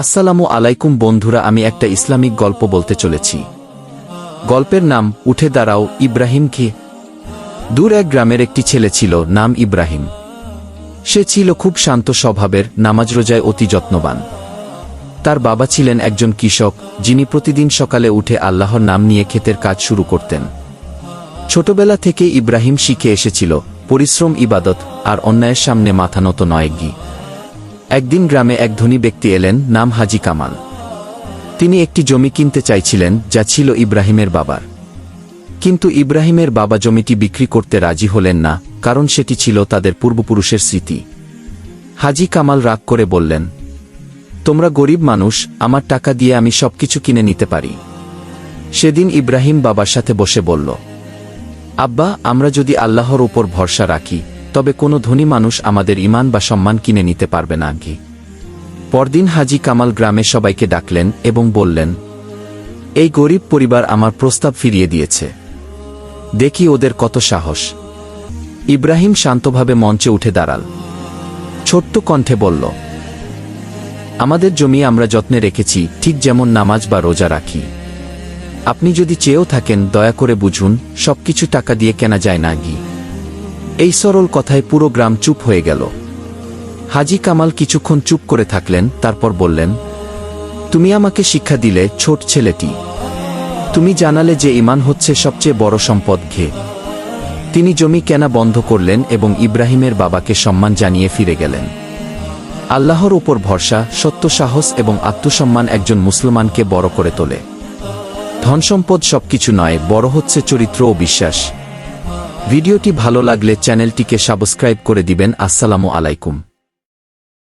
আসসালামু আলাইকুম বন্ধুরা, আমি একটা ইসলামিক গল্প বলতে চলেছি। গল্পের নাম, উঠে দাঁড়াও, ইব্রাহিম খে দূর এক গ্রামের একটি ছেলে ছিল, নাম ইব্রাহিম। সে ছিল খুব শান্ত স্বভাবের, নামাজ রোজায় অতি যত্নবান। তার বাবা ছিলেন একজন কৃষক, যিনি প্রতিদিন সকালে উঠে আল্লাহর নাম নিয়ে ক্ষেতের কাজ শুরু করতেন। ছোটবেলা থেকে ইব্রাহিম শিখে এসেছিল, পরিশ্রম, ইবাদত, আর অন্যায়ের সামনে মাথা নত নয় গি। একদিন গ্রামে এক ধনী ব্যক্তি এলেন, নাম হাজি কামাল। তিনি একটি জমি কিনতে চাইছিলেন, যা ছিল ইব্রাহিমের বাবার। কিন্তু ইব্রাহিমের বাবা জমিটি বিক্রি করতে রাজি হলেন না, কারণ সেটি ছিল তাদের পূর্বপুরুষের স্মৃতি। হাজি কামাল রাগ করে বললেন, তোমরা গরিব মানুষ, আমার টাকা দিয়ে আমি সবকিছু কিনে নিতে পারি। সেদিন ইব্রাহিম বাবার সাথে বসে বলল, আব্বা, আমরা যদি আল্লাহর উপর ভরসা রাখি তবে কোনো ধনী মানুষ আমাদের ইমান বা সম্মান কিনে নিতে পারবে না আগে পরদিন হাজি কামাল গ্রামে সবাইকে ডাকলেন এবং বললেন, এই গরিব পরিবার আমার প্রস্তাব ফিরিয়ে দিয়েছে। দেখি ওদের কত সাহস। ইব্রাহিম শান্তভাবে মঞ্চে উঠে দাঁড়াল। ছোট্ট কণ্ঠে বলল, আমাদের জমি আমরা যত্নে রেখেছি, ঠিক যেমন নামাজ বা রোজা রাখি। আপনি যদি চেয়েও থাকেন, দয়া করে বুঝুন, সবকিছু টাকা দিয়ে কেনা যায় না গি এই সরল কথায় পুরো গ্রাম চুপ হয়ে গেল। হাজি কামাল কিছুক্ষণ চুপ করে থাকলেন, তারপর বললেন, তুমি আমাকে শিক্ষা দিলে, ছোট ছেলেটি। তুমি জানালে যে ইমান হচ্ছে সবচেয়ে বড় সম্পদ ঘে। তিনি জমি কেনা বন্ধ করলেন এবং ইব্রাহিমের বাবাকে সম্মান জানিয়ে ফিরে গেলেন। আল্লাহর উপর ভরসা, সত্য সাহস এবং আত্মসম্মান একজন মুসলমানকে বড় করে তোলে। ধনসম্পদ সবকিছু নয়, বড় হচ্ছে চরিত্র ও বিশ্বাস। ভিডিওটি ভালো লাগলে চ্যানেলটিকে সাবস্ক্রাইব করে দিবেন। আসসালামু আলাইকুম।